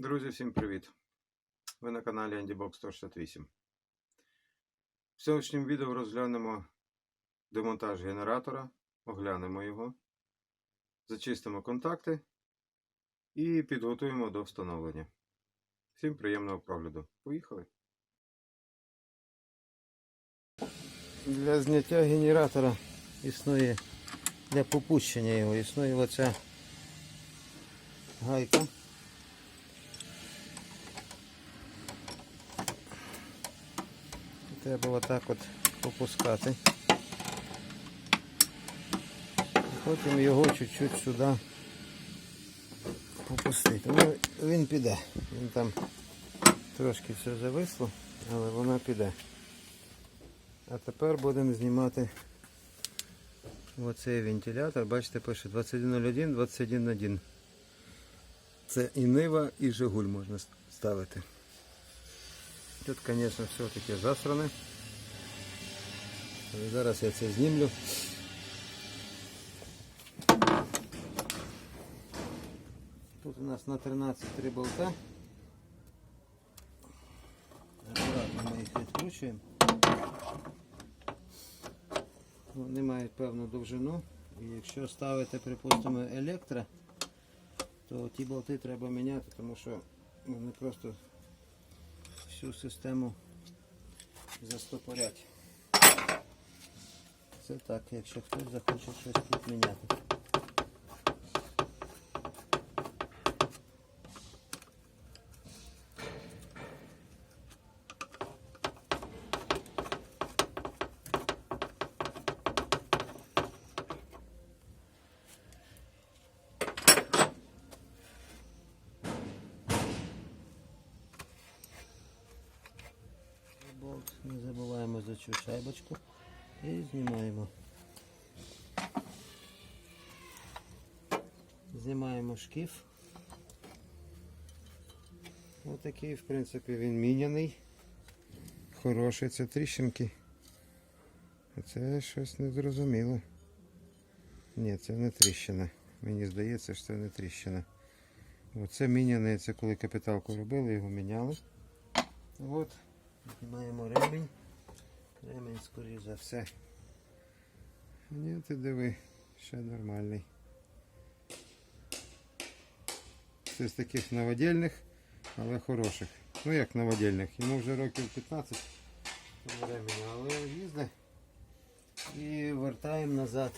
Друзі, всім привіт! Ви на каналі AndyBox 168. В сьогоднішньому відео розглянемо демонтаж генератора, оглянемо його, зачистимо контакти і підготуємо до встановлення. Всім приємного прогляду. Поїхали! Для зняття генератора існує для попущення його, існує оця гайка. Треба отак от попускати. Потім його чуть-чуть сюди попустити. Ну, він піде. Він там трошки все зависло, але вона піде. А тепер будемо знімати оцей вентилятор. Бачите, пише 2101, 2101. Це і Нива, і Жигуль можна ставити. Тут, звісно, все таке засране. Але зараз я це знімлю. Тут у нас на 13 три болта. Акуратно ми їх відкручуємо. Вони мають певну довжину. І якщо ставити, припустимо, електро, то ті болти треба міняти, тому що вони просто всю систему застопорять. Це так, якщо хтось захоче щось тут міняти. болт. Не забуваємо за цю шайбочку і знімаємо. Знімаємо шкіф. Отакий, в принципі, він міняний. Хороший, це тріщинки. Це щось незрозуміло. Ні, це не тріщина. Мені здається, що це не тріщина. Оце міняне, це коли капіталку робили, його міняли. От. Знімаємо ремінь. Ремінь, скоріш за все. Ні, ти диви, ще нормальний. Це з таких новодільних, але хороших. Ну як новодільних, йому вже років 15 тому ремінь, але їздить. І вертаємо назад.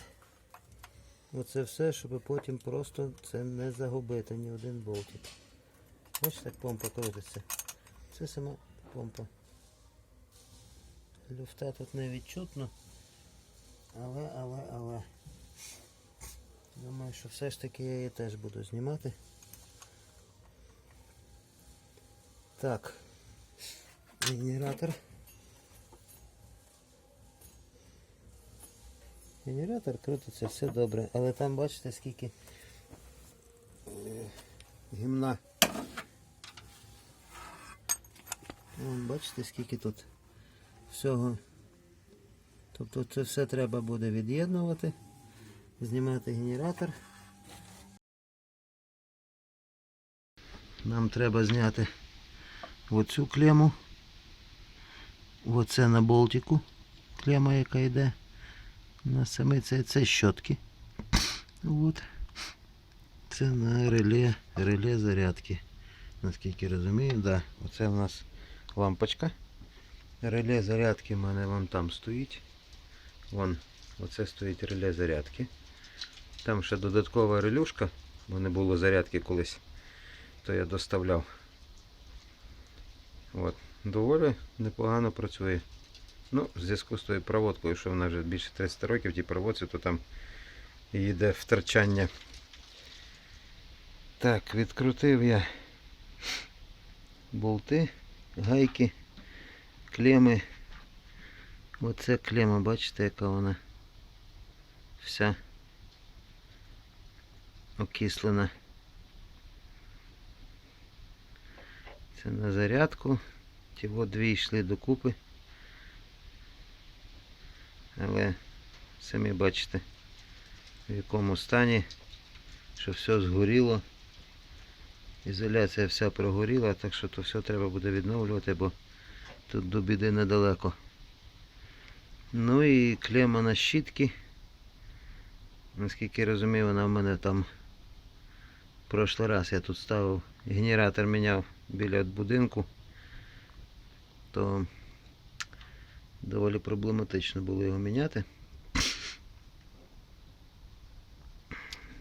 Оце все, щоб потім просто це не загубити ні один болтик. Бачите, як помпа крутиться. Це сама помпа. Люфта тут не відчутно. Але, але, але. Думаю, що все ж таки я її теж буду знімати. Так. Генератор. Генератор крутиться, все добре. Але там бачите скільки е, гімна. Вон, бачите скільки тут всього. Тобто це все треба буде від'єднувати, знімати генератор. Нам треба зняти оцю клему. Оце на болтику клема, яка йде. На саме це, це щотки. От. Це на реле, реле зарядки. Наскільки розумію, да, оце у нас лампочка. Реле зарядки в мене вон там стоїть. Вон, оце стоїть реле зарядки. Там ще додаткова релюшка, бо не було зарядки колись, то я доставляв. От. Доволі непогано працює. Ну, в зв'язку з тою проводкою, що вона вже більше 30 років, ті проводці, то там йде втрачання. Так, відкрутив я болти, гайки клеми. Оце клема, бачите, яка вона вся окислена. Це на зарядку. Ті дві йшли докупи. Але самі бачите, в якому стані, що все згоріло. Ізоляція вся прогоріла, так що то все треба буде відновлювати, бо тут до біди недалеко. Ну і клема на щітки. Наскільки я розумію, вона в мене там в прошлий раз я тут ставив генератор міняв біля будинку, то доволі проблематично було його міняти.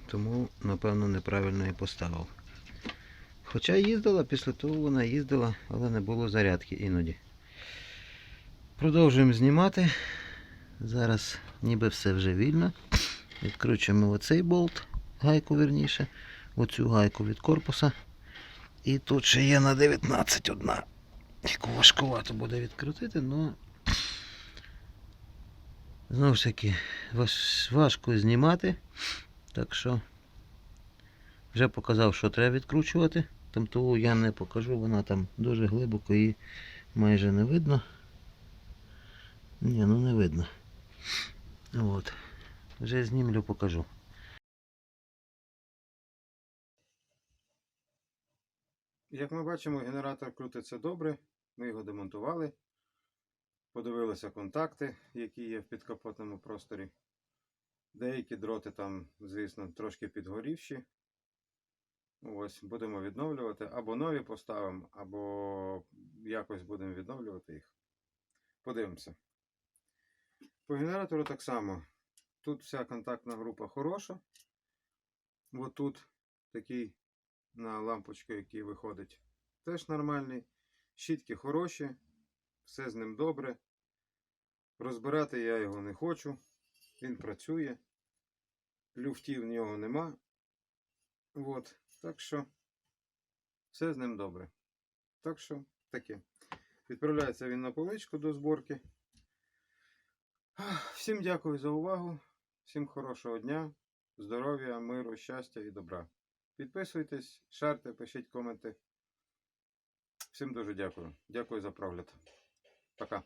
Тому, напевно, неправильно і поставив. Хоча їздила, після того вона їздила, але не було зарядки іноді. Продовжуємо знімати. Зараз ніби все вже вільно. Відкручуємо оцей болт, гайку верніше, оцю гайку від корпуса. І тут ще є на 19 одна. Яку важкувато буде відкрутити, але знову ж таки важко знімати. Так що вже показав, що треба відкручувати. Там я не покажу, вона там дуже глибоко і майже не видно. Ні, ну не видно. От. Вже знімлю, покажу. Як ми бачимо, генератор крутиться добре. Ми його демонтували. Подивилися контакти, які є в підкапотному просторі. Деякі дроти там, звісно, трошки підгорівші. Ось, будемо відновлювати. Або нові поставимо, або якось будемо відновлювати їх. Подивимося. По генератору так само. Тут вся контактна група хороша. Ось тут такий на лампочку, який виходить, теж нормальний. Щітки хороші, все з ним добре. Розбирати я його не хочу. Він працює. Люфтів в нього нема. От. Так що все з ним добре. Так що таке. Відправляється він на поличку до зборки. Всім дякую за увагу. Всім хорошого дня, здоров'я, миру, щастя і добра. Підписуйтесь, шарте, пишіть коменти. Всім дуже дякую. Дякую за прогляд. Пока.